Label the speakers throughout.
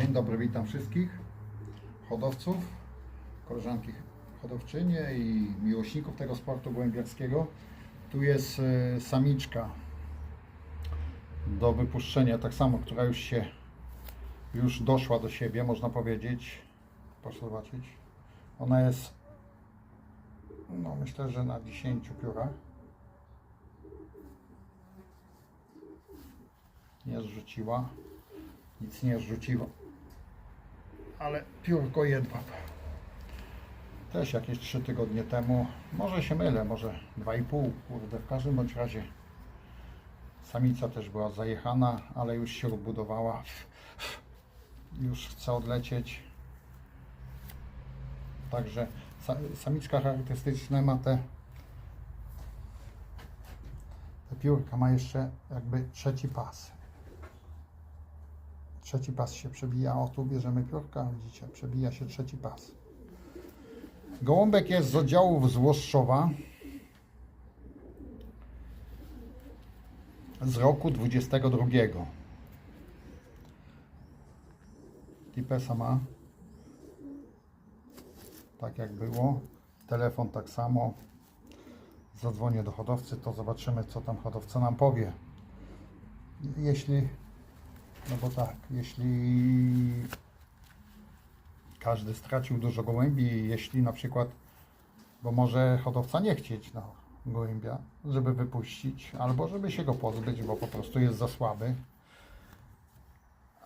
Speaker 1: Dzień dobry, witam wszystkich hodowców, koleżanki hodowczynie i miłośników tego sportu gołębiarskiego. Tu jest e, samiczka do wypuszczenia, tak samo, która już się już doszła do siebie, można powiedzieć. Proszę zobaczyć. Ona jest no myślę, że na 10 piórach. Nie zrzuciła. Nic nie zrzuciła. Ale piórko jedwab. Też jakieś 3 tygodnie temu. Może się mylę, może 2,5. Kurde, w każdym bądź razie samica też była zajechana, ale już się odbudowała. Już chce odlecieć. Także sa- samiczka charakterystyczna ma te, te piórka, ma jeszcze jakby trzeci pas. Trzeci pas się przebija, o tu bierzemy piórka, widzicie, przebija się trzeci pas. Gołąbek jest z oddziałów Złoszczowa z roku 22. Tipesa ma tak jak było. Telefon tak samo. Zadzwonię do hodowcy, to zobaczymy, co tam hodowca nam powie. Jeśli, no bo tak, jeśli każdy stracił dużo gołębi, jeśli na przykład, bo może hodowca nie chcieć no, gołębia, żeby wypuścić, albo żeby się go pozbyć, bo po prostu jest za słaby.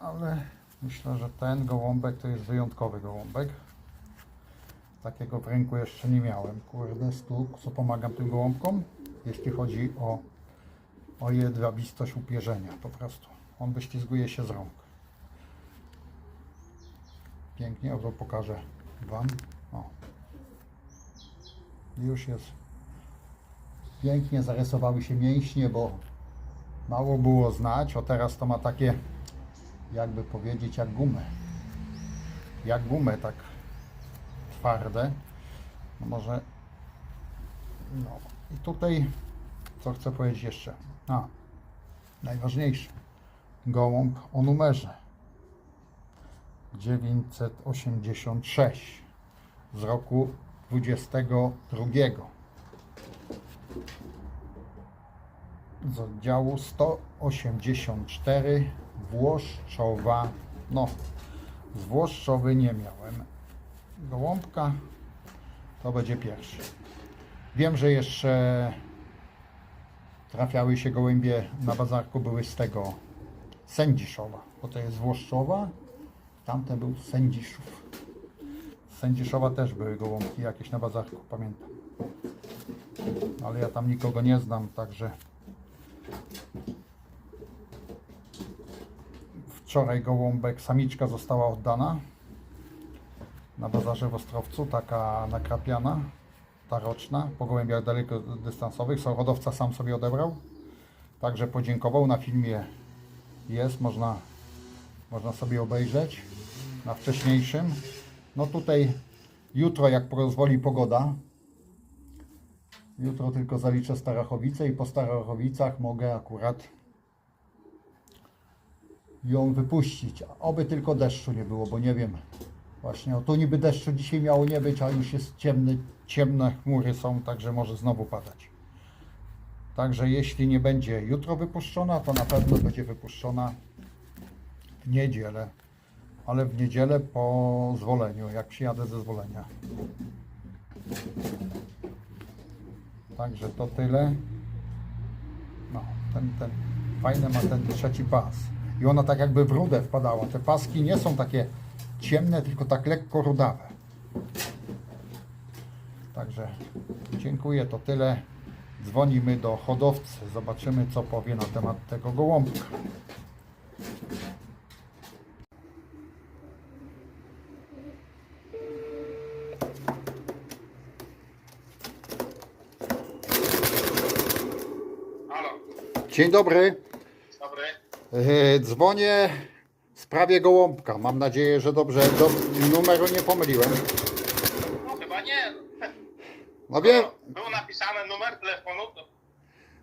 Speaker 1: Ale myślę, że ten gołąbek to jest wyjątkowy gołąbek. Takiego w ręku jeszcze nie miałem. Kurde, stuk, co pomagam tym gołąbkom, jeśli chodzi o, o jedwabistość upierzenia po prostu. On wyślizguje się z rąk. Pięknie, oto pokażę Wam. O. Już jest. Pięknie zarysowały się mięśnie, bo mało było znać, o teraz to ma takie, jakby powiedzieć, jak gumę. Jak gumę, tak twarde. No może. No i tutaj co chcę powiedzieć jeszcze? A, najważniejsze. Gołąb o numerze. 986 z roku 22 z oddziału 184 Włoszczowa. No z Włoszczowy nie miałem gołąbka. To będzie pierwszy. Wiem, że jeszcze trafiały się gołębie na bazarku, były z tego Sędziszowa, bo to jest Włoszczowa, tamten był Sędziszów. Sędziszowa też były gołąbki jakieś na bazarku, pamiętam. Ale ja tam nikogo nie znam, także wczoraj gołąbek, samiczka została oddana na bazarze w Ostrowcu, taka nakrapiana, ta roczna, po gołębiach dalekodystansowych. Hodowca sam sobie odebrał, także podziękował. Na filmie jest, można, można sobie obejrzeć na wcześniejszym. No tutaj jutro, jak pozwoli pogoda, jutro tylko zaliczę Starachowice i po Starachowicach mogę akurat ją wypuścić. Oby tylko deszczu nie było, bo nie wiem. Właśnie, o tu niby deszczu dzisiaj miało nie być, a już jest ciemny, ciemne chmury są, także może znowu padać. Także jeśli nie będzie jutro wypuszczona, to na pewno będzie wypuszczona w niedzielę. Ale w niedzielę po zwoleniu, jak przyjadę ze zwolenia. Także to tyle. No, ten, ten fajny ma ten trzeci pas. I ona tak jakby w rudę wpadała. Te paski nie są takie ciemne, tylko tak lekko rudawe. Także dziękuję, to tyle. Dzwonimy do hodowcy, zobaczymy co powie na temat tego gołąbka.
Speaker 2: Halo,
Speaker 1: Dzień dobry.
Speaker 2: dobry.
Speaker 1: E, Dzwonię w sprawie gołąbka. Mam nadzieję, że dobrze do, numeru nie pomyliłem.
Speaker 2: No chyba nie.
Speaker 1: No wie,
Speaker 2: Był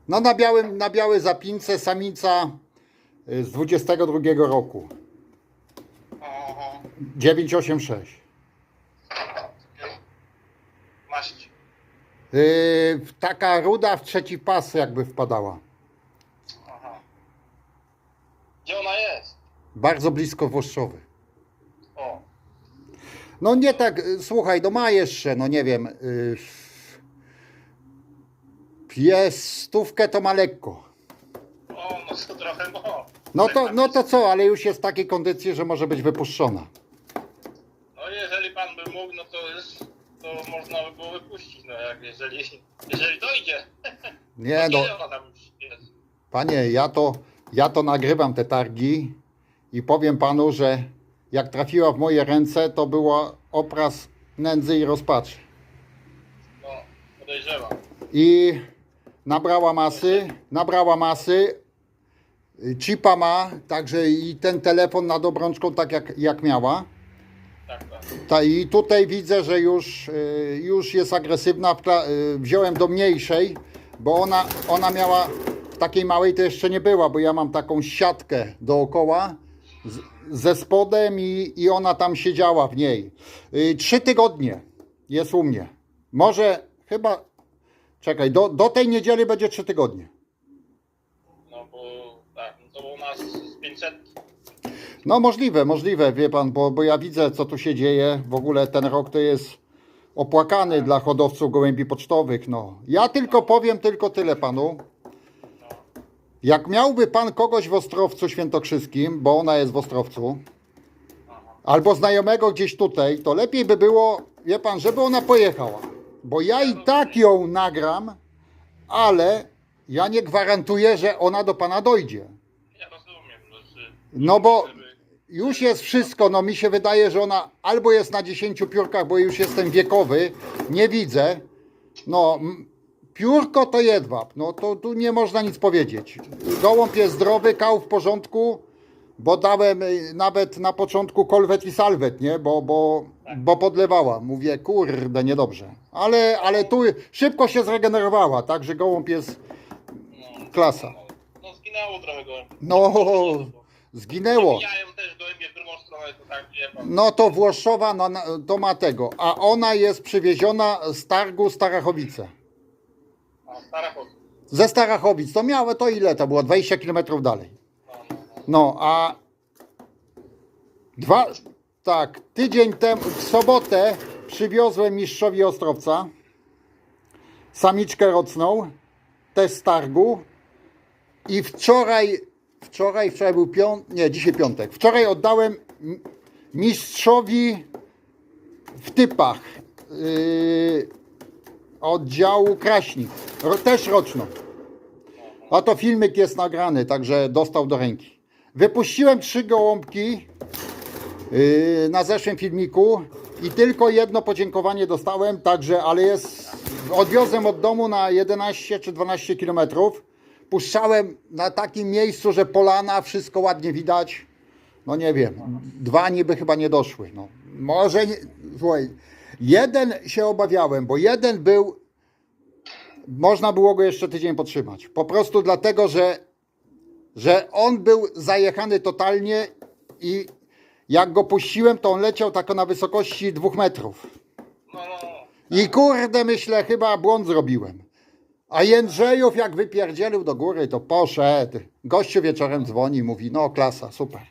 Speaker 1: no na białym, na białej zapince samica y, z 22 roku.
Speaker 2: O,
Speaker 1: 986.
Speaker 2: Maść.
Speaker 1: Yy, taka ruda w trzeci pas jakby wpadała.
Speaker 2: Aha. Gdzie ona jest?
Speaker 1: Bardzo blisko Włoszczowy.
Speaker 2: O.
Speaker 1: No nie tak, y, słuchaj, no ma jeszcze, no nie wiem. Yy, pies stówkę to ma lekko.
Speaker 2: O, no to trochę no.
Speaker 1: No to, no to co, ale już jest w takiej kondycji, że może być wypuszczona.
Speaker 2: No jeżeli pan by mógł, no to jest, to można by było wypuścić, no jak jeżeli, jeżeli dojdzie.
Speaker 1: Nie no,
Speaker 2: Kiedy ona tam już jest?
Speaker 1: panie, ja to, ja to nagrywam te targi i powiem panu, że jak trafiła w moje ręce, to było obraz nędzy i rozpaczy.
Speaker 2: No, podejrzewam.
Speaker 1: I nabrała masy, nabrała masy, chipa ma, także i ten telefon nad obrączką tak jak, jak miała.
Speaker 2: Tak, tak.
Speaker 1: Ta, I tutaj widzę, że już, y, już jest agresywna. Y, Wziąłem do mniejszej, bo ona, ona miała w takiej małej to jeszcze nie była, bo ja mam taką siatkę dookoła z, ze spodem i, i ona tam siedziała w niej. Y, Trzy tygodnie jest u mnie. Może chyba, czekaj, do, do tej niedzieli będzie trzy tygodnie.
Speaker 2: No bo tak, no to u nas z 500.
Speaker 1: No możliwe, możliwe, wie pan, bo, bo ja widzę, co tu się dzieje. W ogóle ten rok to jest opłakany dla hodowców gołębi pocztowych. No. Ja tylko powiem tylko tyle panu. Jak miałby pan kogoś w Ostrowcu Świętokrzyskim, bo ona jest w Ostrowcu, albo znajomego gdzieś tutaj, to lepiej by było, wie pan, żeby ona pojechała. Bo ja i tak ją nagram, ale ja nie gwarantuję, że ona do pana dojdzie.
Speaker 2: Ja rozumiem, no,
Speaker 1: No bo już jest wszystko, no mi się wydaje, że ona albo jest na 10 piórkach, bo już jestem wiekowy, nie widzę. No, m- piórko to jedwab, no to tu nie można nic powiedzieć. Gołąb jest zdrowy, kał w porządku, bo dałem y, nawet na początku kolwet i salwet, nie, bo, bo, bo podlewała. Mówię, kurde, niedobrze. Ale, ale tu szybko się zregenerowała, także gołąb jest
Speaker 2: no,
Speaker 1: klasa.
Speaker 2: no, zginęło trochę gołębi.
Speaker 1: No, zginęło.
Speaker 2: Mijają też gołębie w drugą stronę, to tak.
Speaker 1: No to Włoszowa na- to ma tego, a ona jest przywieziona z targu Starachowice.
Speaker 2: A stara chodzi.
Speaker 1: Ze Starachowic, to miało to ile to było? 20 km dalej.
Speaker 2: No, no, no.
Speaker 1: No a dwa, tak, tydzień temu, w sobotę przywiozłem mistrzowi Ostrowca samiczkę rocną, też z targu i wczoraj, wczoraj, wczoraj był piątek, nie, dzisiaj piątek, wczoraj oddałem mistrzowi w typach yy, oddziału Kraśnik, ro, też roczną. A to filmik jest nagrany, także dostał do ręki. Wypuściłem trzy gołąbki na zeszłym filmiku i tylko jedno podziękowanie dostałem, także, ale jest, odwiozłem od domu na 11 czy 12 kilometrów. Puszczałem na takim miejscu, że polana, wszystko ładnie widać. No nie wiem, dwa niby chyba nie doszły. No. Może, nie, słuchaj, jeden się obawiałem, bo jeden był można było go jeszcze tydzień podtrzymać. Po prostu dlatego, że, że on był zajechany totalnie i jak go puściłem, to on leciał tak na wysokości dwóch metrów.
Speaker 2: no, no, no.
Speaker 1: I kurde, myślę, chyba błąd zrobiłem. A Jędrzejów jak wypierdzielił do góry, to poszedł. Gościu wieczorem dzwoni, mówi, no klasa, super.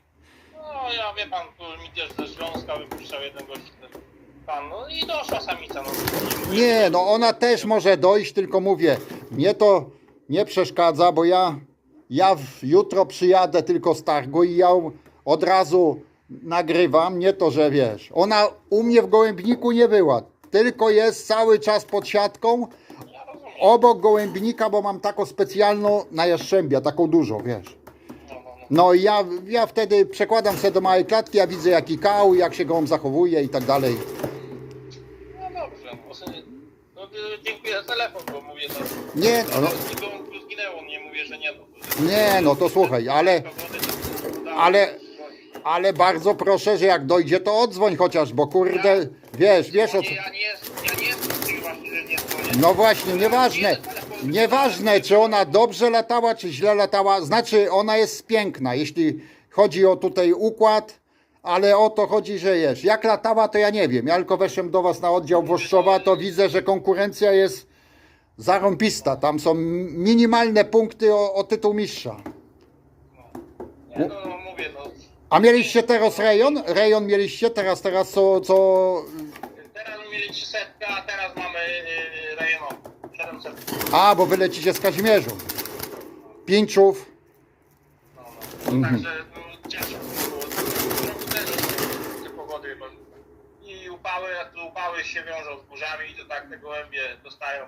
Speaker 2: No ja wie pan, tu mi też ze Śląska wypuszczał jeden gość, ten pan, no i doszła samica, no.
Speaker 1: Nie, no ona też może dojść, tylko mówię, mnie to nie przeszkadza, bo ja, ja jutro przyjadę tylko z targu i ja od razu nagrywam, nie to, że wiesz, ona u mnie w gołębniku nie była, tylko jest cały czas pod siatką, obok gołębnika, bo mam taką specjalną na jaszczębia, taką dużą, wiesz.
Speaker 2: No,
Speaker 1: i ja, ja wtedy przekładam się do małej klatki, ja widzę jaki kał, jak się gołąb zachowuje i tak dalej.
Speaker 2: no dobrze, no, no, dziękuję za telefon, bo mówię, no,
Speaker 1: Nie, no,
Speaker 2: no. zginęło, nie mówię, że nie. No,
Speaker 1: nie, no to słuchaj, ale... Ale- Ale bardzo proszę, że jak dojdzie, to odzwoń chociaż, bo kurde, wiesz, wiesz o co.
Speaker 2: Ja nie jestem, ja nie jestem z tych właśnie, że nie dzwonię.
Speaker 1: No właśnie, nieważne. Nieważne, czy ona dobrze latała, czy źle latała. Znaczy, ona jest piękna. Jeśli chodzi o tutaj układ, ale o to chodzi, że jest. Jak latała, to ja nie wiem. Ja tylko weszłem do Was na oddział Włoszczowa, to widzę, że konkurencja jest zarąbista. Tam są minimalne punkty o, o tytuł mistrza.
Speaker 2: Nie, no, no mówię, no.
Speaker 1: A mieliście teraz rejon? Rejon mieliście teraz, teraz co, co...
Speaker 2: Teraz mieli 300, a teraz mamy yy, rejonowy. 700.
Speaker 1: A, bo wy lecicie z Kazimierzą. Pięciów.
Speaker 2: No, no.
Speaker 1: Mhm.
Speaker 2: Także no, ciężko było. Roku też te pogody. Bo I upały, a tu upały się wiążą z burzami i to tak te gołębie dostają.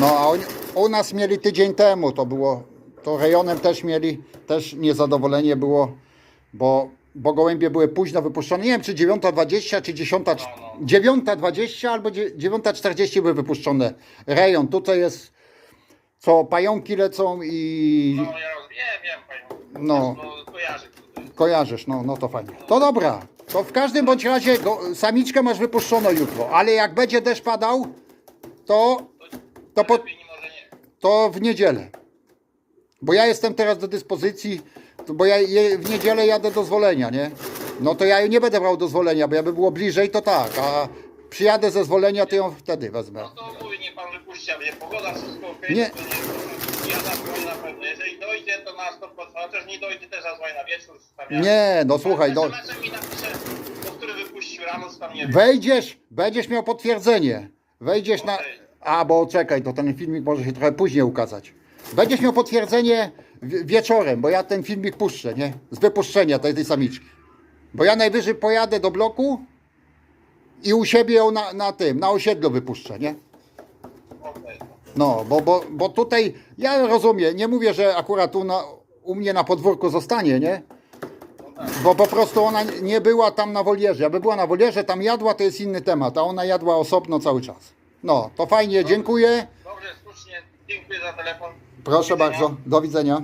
Speaker 1: No, a oni, u nas mieli tydzień temu, to było, to rejonem też mieli, też niezadowolenie było, bo, bo gołębie były późno wypuszczone. Nie wiem, czy 9.20, czy 10,
Speaker 2: No, no.
Speaker 1: 9.20 albo dzie- 9.40 były wypuszczone. Rejon, tutaj jest, co pająki lecą i
Speaker 2: No ja wiem, wiem panią.
Speaker 1: No.
Speaker 2: no kojarzę.
Speaker 1: kojarzysz, no, no to fajnie. To dobra, to w każdym bądź razie go, samiczkę masz wypuszczoną jutro, ale jak będzie deszcz padał, to To po- to w niedzielę. Bo ja jestem teraz do dyspozycji, bo ja je, w niedzielę jadę do zwolenia, nie? No to ja nie będę brał dozwolenia, bo jakby było bliżej, to tak, a przyjadę ze zwolenia, to ją wtedy wezmę.
Speaker 2: No to mówię, nie pan wypuści, a będzie pogoda, wszystko ok.
Speaker 1: Nie.
Speaker 2: To nie, ja zadzwonię na pewno. Jeżeli dojdzie, to na 100%. Chociaż nie dojdzie, też zadzwonię na wieczór. Stawiam.
Speaker 1: Nie, no słuchaj, do,
Speaker 2: SMS-em mi napisze, do który wypuścił rano, tam nie wiem.
Speaker 1: wejdziesz, będziesz miał potwierdzenie. Wejdziesz na...
Speaker 2: Okej.
Speaker 1: A, bo czekaj, to ten filmik może się trochę później ukazać. Będziesz miał potwierdzenie wieczorem, bo ja ten filmik puszczę, nie? Z wypuszczenia tej, tej samiczki. Bo ja najwyżej pojadę do bloku i u siebie ją na, na tym, na osiedlu wypuszczę, nie? No, bo, bo, bo tutaj, ja rozumiem, nie mówię, że akurat u, na, u mnie na podwórku zostanie, nie? Bo po prostu ona nie była tam na wolierze. Jakby była na wolierze, tam jadła, to jest inny temat, a ona jadła osobno cały czas. No, to fajnie, dziękuję.
Speaker 2: Dobrze, słusznie. Dziękuję za telefon.
Speaker 1: Proszę bardzo, do widzenia.